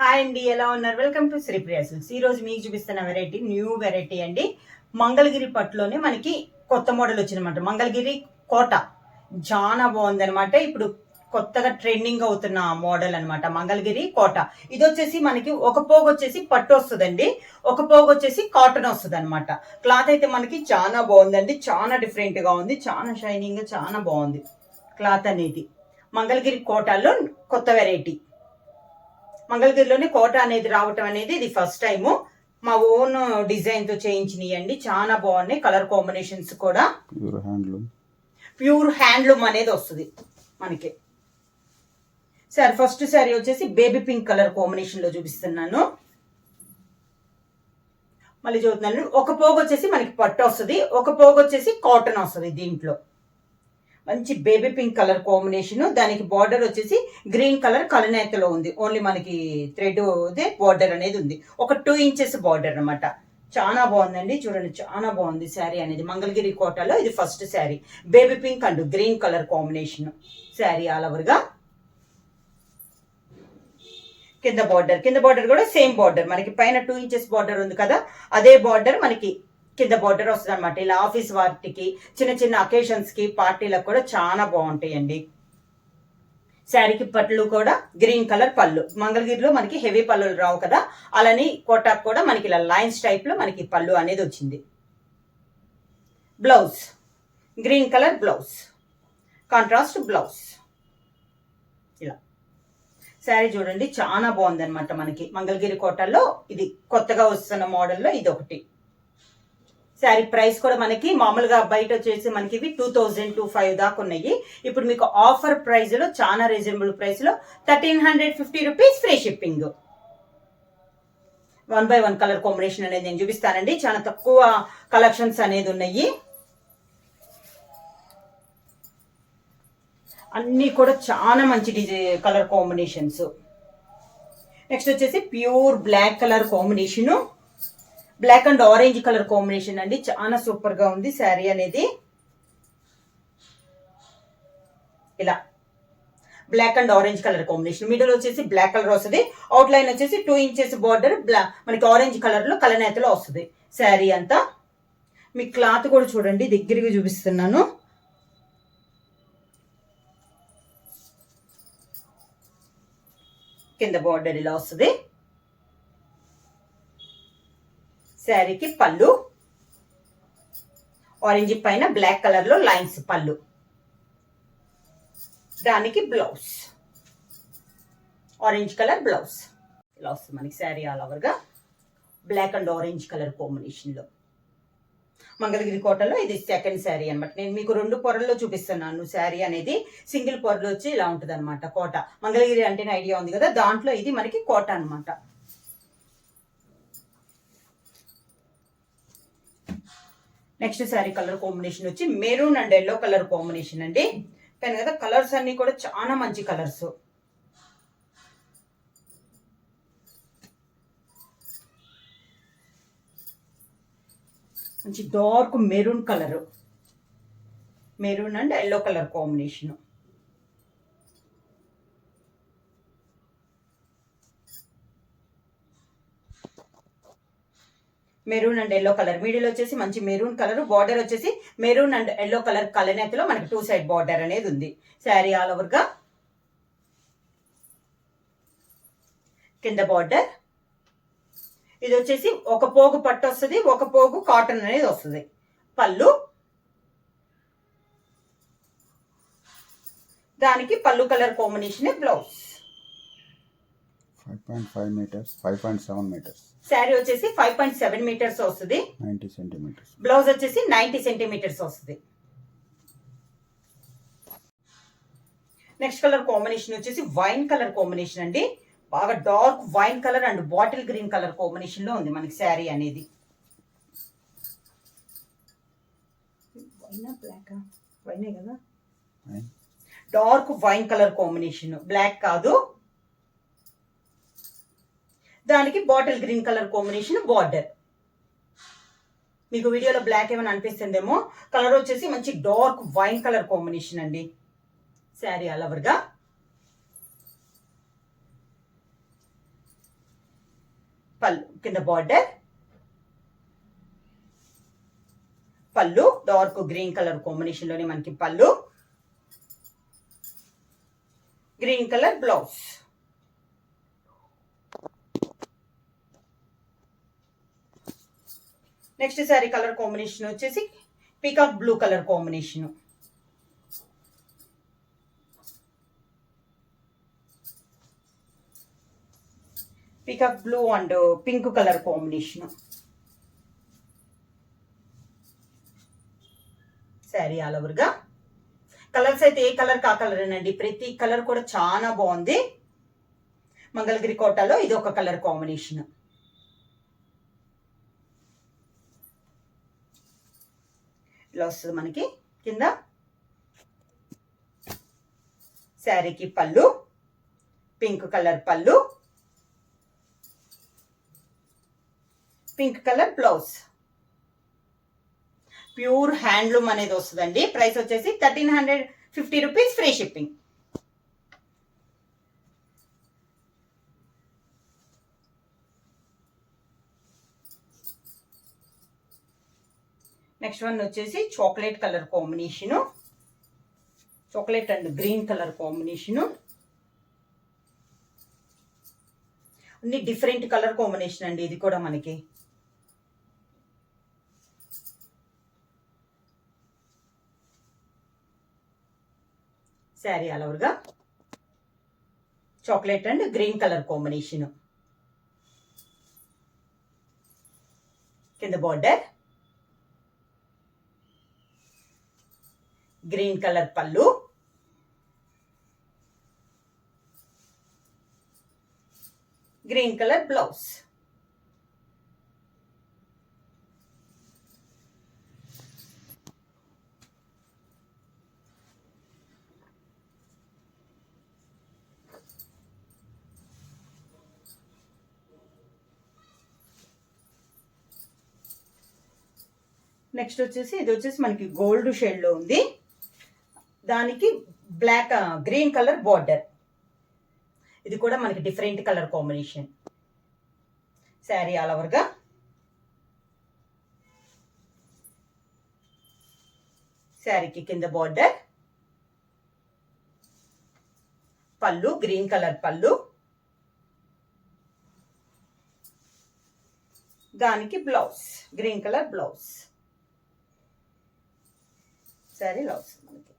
Hi అండి ఎలా ఉన్నారు? వెల్కమ్ టు శ్రీ ప్రియాసిల్స్ ఈ రోజు మీకు చూపిస్తున్న వెరైటీ న్యూ వెరైటీ అండి. మంగళగిరి పట్టులోనే మనకి కొత్త మోడల్ వచ్చిందన్నమాట. మంగళగిరి కోట. చాలా బాగుందన్నమాట. ఇప్పుడు కొత్తగా ట్రెండింగ్ అవుతున్న మోడల్ అనమాట మంగళగిరి కోట. ఇది వచ్చేసి మనకి ఒక పోగు వచ్చేసి పట్టు వస్తుందండి. ఒక పోగు వచ్చేసి కాటన్ వస్తుంది అనమాట క్లాత్ అయితే మనకి చాలా బాగుందండి. చాలా డిఫరెంట్గా ఉంది. చాలా షైనింగ్గా చాలా బాగుంది. క్లాత్ అనేది. మంగళగిరి కోటలో కొత్త వెరైటీ మంగళగిరిలోనే కోట అనేది రావటం అనేది ఇది ఫస్ట్ టైము మా ఓన్ డిజైన్తో చేయించినాయండి. చాలా బాగున్నాయి కలర్ కాంబినేషన్స్ కూడా. ప్యూర్ హ్యాండ్లూమ్ ప్యూర్ హ్యాండ్లూమ్ అనేది వస్తుంది మనకి. సార్ ఫస్ట్ శారీ వచ్చేసి బేబీ పింక్ కలర్ కాంబినేషన్లో చూపిస్తున్నాను. మళ్ళీ చూస్తున్నాను. ఒక పోగు వచ్చేసి మనకి పట్టు వస్తుంది. ఒక పోగు వచ్చేసి కాటన్ వస్తుంది దీంట్లో. మంచి బేబీ పింక్ కలర్ కాంబినేషన్. దానికి బార్డర్ వచ్చేసి గ్రీన్ కలర్ కలనేతలో ఉంది. ఓన్లీ మనకి థ్రెడ్ బార్డర్ అనేది ఉంది. ఒక టూ ఇంచెస్ బార్డర్ అనమాట చాలా బాగుందండి. చూడండి చాలా బాగుంది శారీ అనేది. మంగళగిరి కోటలో ఇది first sari. Baby pink and green colour combination. Sari all ఓవర్గా కింద బార్డర్. కింద బార్డర్ కూడా సేమ్ బార్డర్. మనకి పైన టూ ఇంచెస్ బార్డర్ ఉంది కదా అదే బార్డర్ మనకి కింద బోర్డర్ వస్తుంది అనమాట ఇలా ఆఫీస్ వాటికి చిన్న చిన్న అకేషన్స్కి పార్టీలకు కూడా చాలా బాగుంటాయండి. శారీకి పట్లు కూడా గ్రీన్ కలర్ పళ్ళు. మంగళగిరిలో మనకి హెవీ పళ్ళు రావు కదా. అలానే కోటాకు కూడా మనకి ఇలా లైన్స్ టైప్లో మనకి పళ్ళు అనేది వచ్చింది. Blouse green colour blouse contrast blouse ఇలా. శారీ చూడండి చాలా బాగుంది అనమాట మనకి. మంగళగిరి కోటలో ఇది కొత్తగా వస్తున్న మోడల్లో ఇది ఒకటి శారీ ప్రైస్ కూడా మనకి మామూలుగా బయట వచ్చేసి మనకి ఇవి టూ థౌజండ్ టూ ఫైవ్ దాకా ఉన్నాయి. ఇప్పుడు మీకు ఆఫర్ ప్రైస్లో చాలా రీజనబుల్ ప్రైస్లో thirteen hundred fifty rupees free shipping one by one colour combination అనేది నేను చూపిస్తానండి. చాలా తక్కువ కలెక్షన్స్ అనేది ఉన్నాయి. అన్నీ కూడా చాలా మంచి డిజై కలర్ కాంబినేషన్స్ నెక్స్ట్ వచ్చేసి pure black colour combination black and orange colour combination అండి. చాలా సూపర్గా ఉంది శారీ అనేది. ఇలా. Black and orange colour combination middle వచ్చేసి బ్లాక్ కలర్ వస్తుంది. అవుట్ లైన్ వచ్చేసి టూ ఇంచెస్ బార్డర్ బ్లాక్ మనకి ఆరెంజ్ కలర్లో కలనేతలో వస్తుంది శారీ అంతా. మీ క్లాత్ కూడా చూడండి దగ్గరగా చూపిస్తున్నాను. కింద బార్డర్ ఇలా వస్తుంది. శారీకి పళ్ళు. ఆరెంజ్ పైన బ్లాక్ కలర్లో లైన్స్ పళ్ళు. దానికి బ్లౌజ్ ఆరెంజ్ కలర్ బ్లౌజ్ ఇలా వస్తుంది మనకి శారీ ఆల్ ఓవర్గా బ్లాక్ అండ్ ఆరెంజ్ కలర్ కాంబినేషన్లో మంగళగిరి కోటలో ఇది సెకండ్ శారీ అన్నమాట. నేను మీకు రెండు పొరల్లో చూపిస్తున్నాను. శారీ అనేది సింగిల్ పొరలు వచ్చి ఇలా ఉంటుంది అనమాట కోట. మంగళగిరి అంటేనే ఐడియా ఉంది కదా దాంట్లో ఇది మనకి కోట అనమాట నెక్స్ట్ శారీ కలర్ కాంబినేషన్ వచ్చి maroon and yellow colour combination అండి. కానీ కదా కలర్స్ అన్ని కూడా చాలా మంచి కలర్స్. మంచి dark maroon colour. Maroon and yellow colour combination. Maroon and yellow colour. Middle వచ్చేసి మంచి మెరూన్ కలర్. బార్డర్ వచ్చేసి మెరూన్ అండ్ ఎల్లో కలర్ కలనేతలో మనకి టూ సైడ్ బార్డర్ అనేది ఉంది. శారీ ఆల్ ఓవర్గా. కింద బార్డర్ ఇది వచ్చేసి ఒక పోగు పట్టు వస్తుంది ఒక పోగు కాటన్ అనేది వస్తుంది. పళ్ళు. దానికి పళ్ళు colour combination blouse five point five metres five point seven metres sari వచ్చేసి ఫైవ్ పాయింట్ సెవెన్ మీటర్స్ వస్తుంది. నైంటీ సెంటీమీటర్స్ బ్లౌజ్ వచ్చేసి నైంటీ సెంటీమీటర్స్ వస్తుంది. నెక్స్ట్ కలర్ కాంబినేషన్ వచ్చేసి వైన్ కలర్ కాంబినేషన్ అండి. బాగా dark wine colour and bottle green colour కాంబినేషన్లో ఉంది మనకి శారీ అనేది. వైనా బ్లాక్ వైనే కదా? Dark wine colour combination black కాదు. దానికి bottle green colour combination border. మీకు వీడియోలో బ్లాక్ ఏమైనా అనిపిస్తుందేమో కలర్ వచ్చేసి మంచి డార్క్ వైన్ కలర్ కాంబినేషన్ అండి. శారీ అలవర్గా పళ్ళు కింద బార్డర్ పళ్ళు డార్క్ గ్రీన్ కలర్ కాంబినేషన్లోనే మనకి పళ్ళు. Green colour blouse next sari colour combination వచ్చేసి peacock blue colour combination. Peacock blue and pink colour combination. Sari all ఓవర్గా కలర్స్ అయితే ఏ కలర్ కా కలర్ అండి ప్రతి కలర్ కూడా చాలా బాగుంది. మంగళగిరి కోటలో ఇది ఒక కలర్ కాంబినేషన్. ఇలా వస్తుంది మనకి. కింద శారీకి పళ్ళు పింక్ కలర్ పళ్ళు pink colour blouse. Pure handloom అనేది వస్తుందండి. ప్రైస్ వచ్చేసి thirteen hundred fifty rupees free shipping. Next one వచ్చేసి chocolate colour combination. Chocolate and green colour combination. అన్ని డిఫరెంట్ కలర్ కాంబినేషన్ అండి ఇది కూడా మనకి. Sari అలవర్గా chocolate and green colour combination. కింద బార్డర్. గ్రీన్ కలర్ పళ్ళు. Green colour blouse. నెక్స్ట్ వచ్చేసి ఇది వచ్చేసి మనకి గోల్డ్ షేడ్లో ఉంది. దానికి బ్లాక్ గ్రీన్ కలర్ బార్డర్. ఇది కూడా మనకి different colour combination. Sari all ఓవర్గా. శారీకి కింద బార్డర్. పళ్ళు గ్రీన్ కలర్ పళ్ళు. దానికి blouse green colour blouse. Sari blouse మనకి.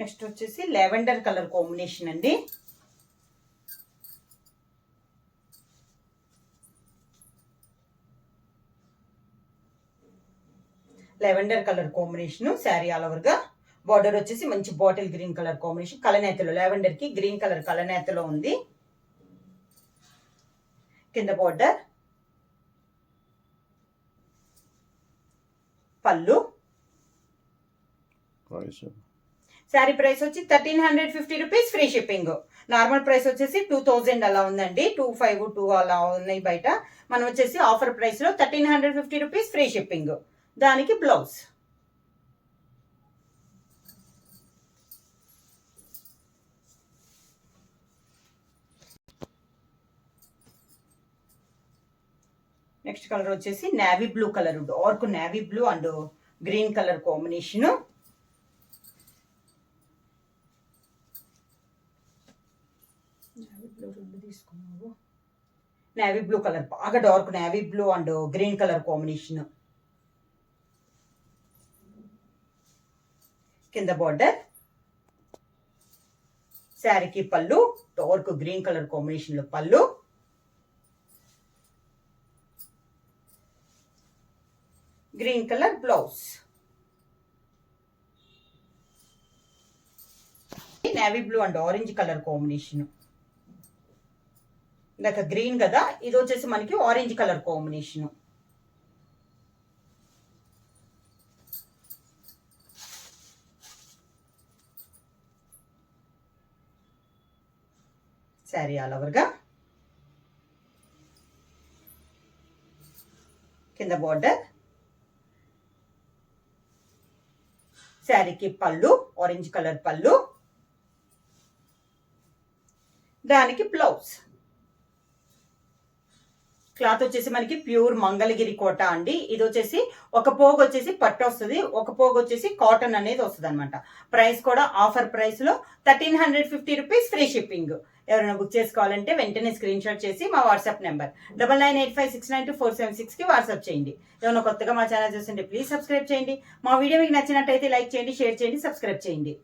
నెక్స్ట్ వచ్చేసి లెవెండర్ కలర్ కాంబినేషన్ అండి. Lavender colour combination sari all ఓవర్గా బార్డర్ వచ్చేసి మంచి బాటిల్ గ్రీన్ కలర్ కాంబినేషన్. కలనేతలో లెవెండర్కి గ్రీన్ కలర్ కలనేతలో ఉంది. కింద బార్డర్. పళ్ళు. శారీ ప్రైస్ వచ్చి thirteen hundred fifty rupees free shipping. Normal price వచ్చేసి టూ థౌజండ్ అలా ఉందండి. టూ ఫైవ్ టూ అలా ఉన్నాయి బయట. మనం వచ్చేసి ఆఫర్ ప్రైస్లో thirteen hundred fifty rupees free shipping. దానికి బ్లౌజ్. నెక్స్ట్ కలర్ వచ్చేసి navy blue colour dark navy blue and green colour combination navy blue రెండు తీసుకున్నావు నేవీ బ్లూ కలర్ బాగా dark navy blue and green colour combination కింద border శారీకి పళ్ళు dark green colour కాంబినేషన్లో పళ్ళు. Green colour blouse navy blue and orange colour combination ఇందాక green కదా ఇది వచ్చేసి మనకి orange colour combination sari all ఓవర్గా కింద బార్డర్ శారీకి పళ్ళు ఆరెంజ్ కలర్ పళ్ళు. దానికి బ్లౌజ్ క్లాత్ వచ్చేసి మనకి ప్యూర్ మంగళగిరి కోట అండి. ఇది వచ్చేసి ఒక పోగు వచ్చేసి పట్టు వస్తుంది. ఒక పోగు వచ్చేసి కాటన్ అనేది వస్తుంది అనమాట ప్రైస్ కూడా ఆఫర్ ప్రైస్లో thirteen hundred fifty rupees free shipping. ఎవరైనా బుక్ చేసుకోవాలంటే వెంటనే స్క్రీన్ షాట్ చేసి మా WhatsApp number double nine eight five six nine two four seven సిక్స్కి వాట్సాప్ చేయండి. ఏమైనా కొత్తగా మా ఛానల్ చూస్తుంటే ప్లీజ్ సబ్స్క్రైబ్ చేయండి. మా వీడియో మీకు నచ్చినట్టయితే లైక్ చేయండి షేర్ చేయండి సబ్స్క్రైబ్ చేయండి.